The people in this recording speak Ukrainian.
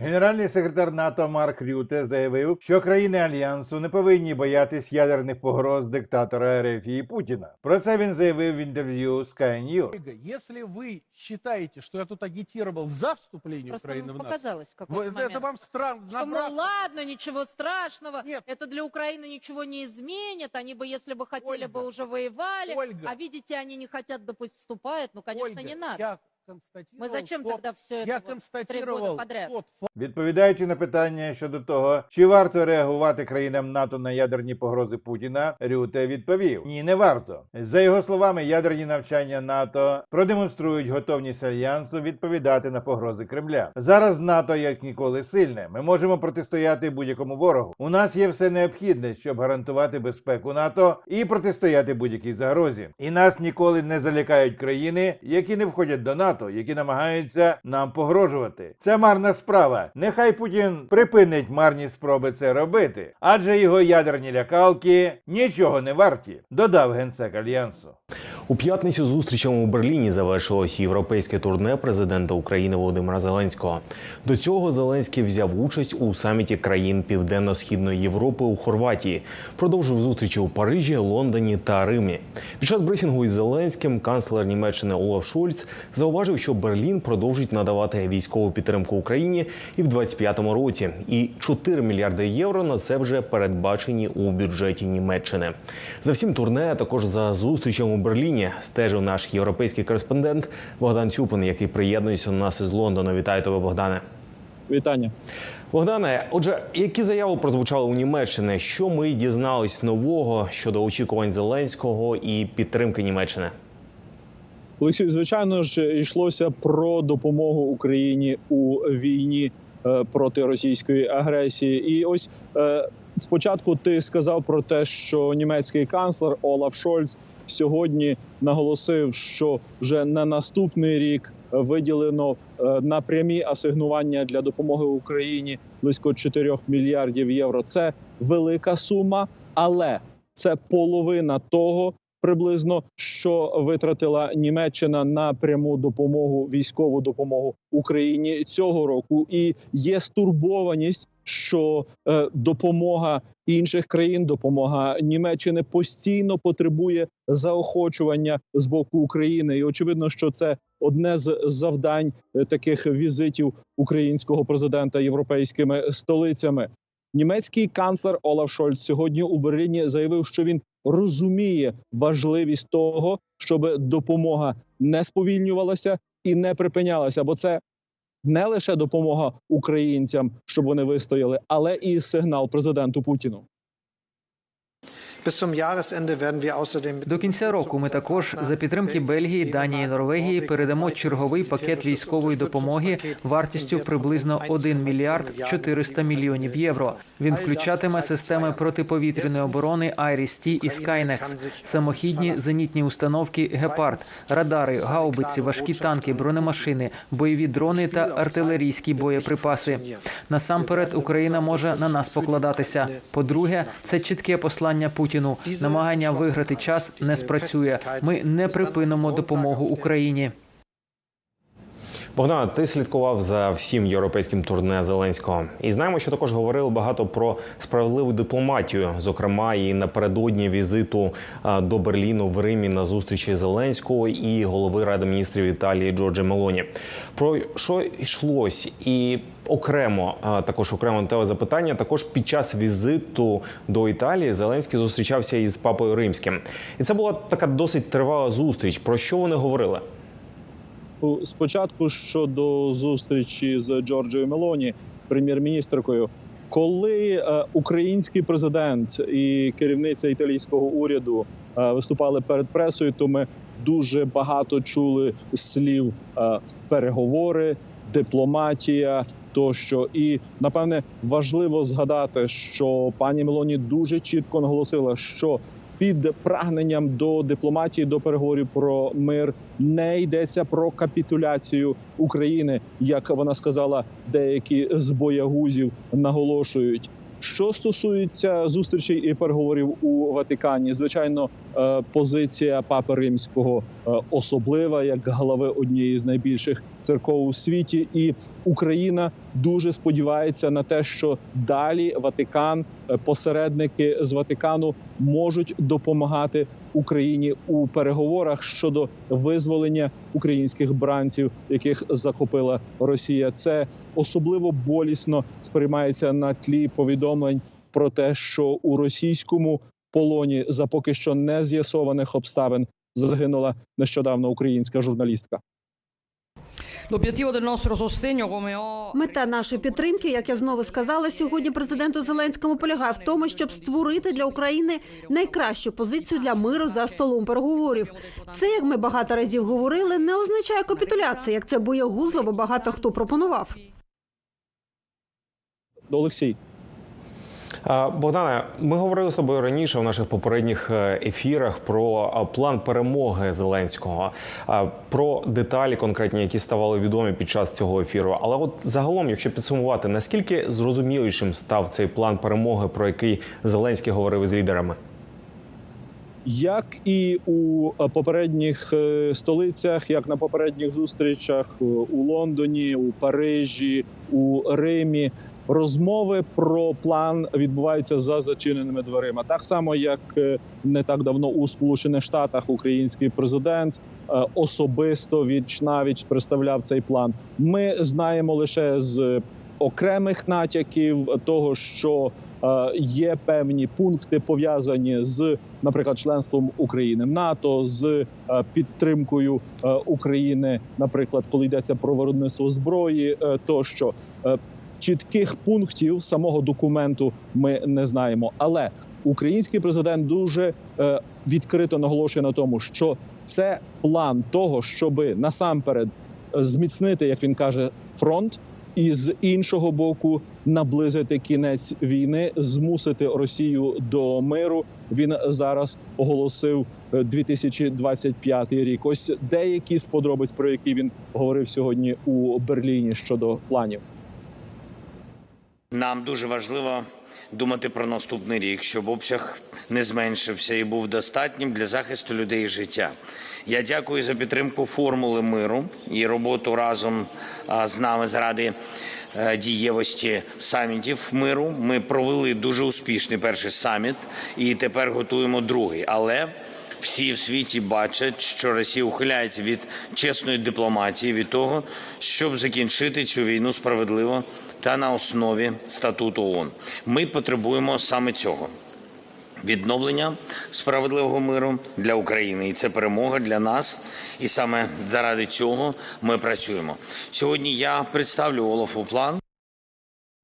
Генеральний секретар НАТО Марк Рюте заявив, що країни альянсу не повинні боятись ядерних погроз диктатора Ерефії Путіна. Про це він заявив в інтерв'ю Sky News. Ольга, если вы считаете, что я тут агитировал за вступление Просто Украины вам в НАТО, показалось в вы- какой-то это, момент. это вам странно. Что, мол, ладно, ничего страшного, Нет. это для Украины ничего не изменит, они бы, если бы хотели, Ольга, бы уже воевали, Ольга. а видите, они не хотят, да пусть вступают, ну, конечно, Ольга, не надо. Я констатировал Мы зачем тот- тогда все это Я вот констатировал подряд? тот факт, Відповідаючи на питання щодо того, чи варто реагувати країнам НАТО на ядерні погрози Путіна, Рюте відповів: ні, не варто. За його словами, ядерні навчання НАТО продемонструють готовність альянсу відповідати на погрози Кремля. Зараз НАТО як ніколи сильне. Ми можемо протистояти будь-якому ворогу. У нас є все необхідне, щоб гарантувати безпеку НАТО і протистояти будь-якій загрозі. І нас ніколи не залякають країни, які не входять до НАТО, які намагаються нам погрожувати. Це марна справа. Нехай Путін припинить марні спроби це робити, адже його ядерні лякалки нічого не варті, додав генсек альянсу. У п'ятницю зустрічами у Берліні завершилось європейське турне президента України Володимира Зеленського. До цього Зеленський взяв участь у саміті країн Південно-східної Європи у Хорватії. Продовжив зустрічі у Парижі, Лондоні та Римі. Під час брифінгу із Зеленським канцлер Німеччини Олаф Шольц зауважив, що Берлін продовжить надавати військову підтримку Україні і в 25-му році. І 4 мільярди євро на це вже передбачені у бюджеті Німеччини. За всім турне, а також за зустрічем у Берліні, стежив наш європейський кореспондент Богдан Цюпин, який приєднується до нас із Лондона. Вітаю тебе, Богдане. Вітання. Богдане, отже, які заяви прозвучали у Німеччині? Що ми дізнались нового щодо очікувань Зеленського і підтримки Німеччини? Олексій, звичайно ж, йшлося про допомогу Україні у війні е, проти російської агресії. І ось е, спочатку ти сказав про те, що німецький канцлер Олаф Шольц сьогодні наголосив, що вже на наступний рік виділено е, на прямі асигнування для допомоги Україні близько 4 мільярдів євро. Це велика сума, але це половина того, приблизно що витратила Німеччина на пряму допомогу, військову допомогу Україні цього року, і є стурбованість, що е, допомога інших країн, допомога Німеччини постійно потребує заохочування з боку України. І очевидно, що це одне з завдань е, таких візитів українського президента європейськими столицями. Німецький канцлер Олаф Шольц сьогодні у Берліні заявив, що він розуміє важливість того, щоб допомога не сповільнювалася і не припинялася, бо це не лише допомога українцям, щоб вони вистояли, але і сигнал президенту Путіну. До кінця року ми також за підтримки Бельгії, Данії, і Норвегії передамо черговий пакет військової допомоги вартістю приблизно 1 мільярд 400 мільйонів євро. Він включатиме системи протиповітряної оборони Айріс-Ті і Скайнекс, самохідні зенітні установки Гепард, радари, гаубиці, важкі танки, бронемашини, бойові дрони та артилерійські боєприпаси. Насамперед Україна може на нас покладатися. По-друге, це чітке послання Путіну. Намагання виграти час не спрацює. Ми не припинимо допомогу Україні. Богдана, ти слідкував за всім європейським турне Зеленського, і знаємо, що також говорили багато про справедливу дипломатію, зокрема і напередодні візиту до Берліну в Римі на зустрічі Зеленського і голови ради міністрів Італії Джорджа Мелоні. Про що йшлось і окремо також окремо тебе запитання. Також під час візиту до Італії Зеленський зустрічався із папою римським, і це була така досить тривала зустріч. Про що вони говорили? Спочатку щодо зустрічі з Джорджою Мелоні, прем'єр-міністркою, коли е, український президент і керівниця італійського уряду е, виступали перед пресою, то ми дуже багато чули слів е, переговори, дипломатія. Тощо, і напевне важливо згадати, що пані Мелоні дуже чітко наголосила, що під прагненням до дипломатії, до переговорів про мир не йдеться про капітуляцію України, як вона сказала, деякі з боягузів наголошують. Що стосується зустрічей і переговорів у Ватикані, звичайно, е, позиція папи римського е, особлива як глави однієї з найбільших церков у світі, і Україна дуже сподівається на те, що далі Ватикан, е, посередники з Ватикану можуть допомагати Україні у переговорах щодо визволення українських бранців, яких захопила Росія. Це особливо болісно сприймається на тлі повідомлень про те, що у російському полоні за поки що не з'ясованих обставин загинула нещодавно українська журналістка. Мета нашої підтримки, як я знову сказала сьогодні, президенту Зеленському полягає в тому, щоб створити для України найкращу позицію для миру за столом переговорів. Це, як ми багато разів говорили, не означає капітуляція, як це боєгузливо багато хто пропонував. Олексій, А, Богдане, ми говорили з тобою раніше в наших попередніх е, ефірах про план перемоги Зеленського, про деталі конкретні, які ставали відомі під час цього ефіру. Але от загалом, якщо підсумувати, наскільки зрозумілішим став цей план перемоги, про який Зеленський говорив із лідерами? як і у е, попередніх е, столицях, як на попередніх зустрічах е, у Лондоні, у Парижі, у Римі. Розмови про план відбуваються за зачиненими дверима. Так само, як е, не так давно у Сполучених Штатах український президент е, особисто віч навіч представляв цей план. Ми знаємо лише з окремих натяків того, що е, є певні пункти пов'язані з, наприклад, членством України в НАТО, з підтримкою України, наприклад, коли йдеться про виробництво зброї, тощо чітких пунктів самого документу ми не знаємо. Але український президент дуже е, відкрито наголошує на тому, що це план того, щоби насамперед зміцнити, як він каже, фронт. І з іншого боку наблизити кінець війни, змусити Росію до миру. Він зараз оголосив е, 2025 рік. Ось деякі з подробиць, про які він говорив сьогодні у Берліні щодо планів. Нам дуже важливо думати про наступний рік, щоб обсяг не зменшився і був достатнім для захисту людей і життя. Я дякую за підтримку формули миру і роботу разом з нами заради е, дієвості самітів миру. Ми провели дуже успішний перший саміт і тепер готуємо другий. Але всі в світі бачать, що Росія ухиляється від чесної дипломатії, від того, щоб закінчити цю війну справедливо та на основі статуту ООН. Ми потребуємо саме цього. Відновлення справедливого миру для України, і це перемога для нас. І саме заради цього ми працюємо. Сьогодні я представлю Олафу план.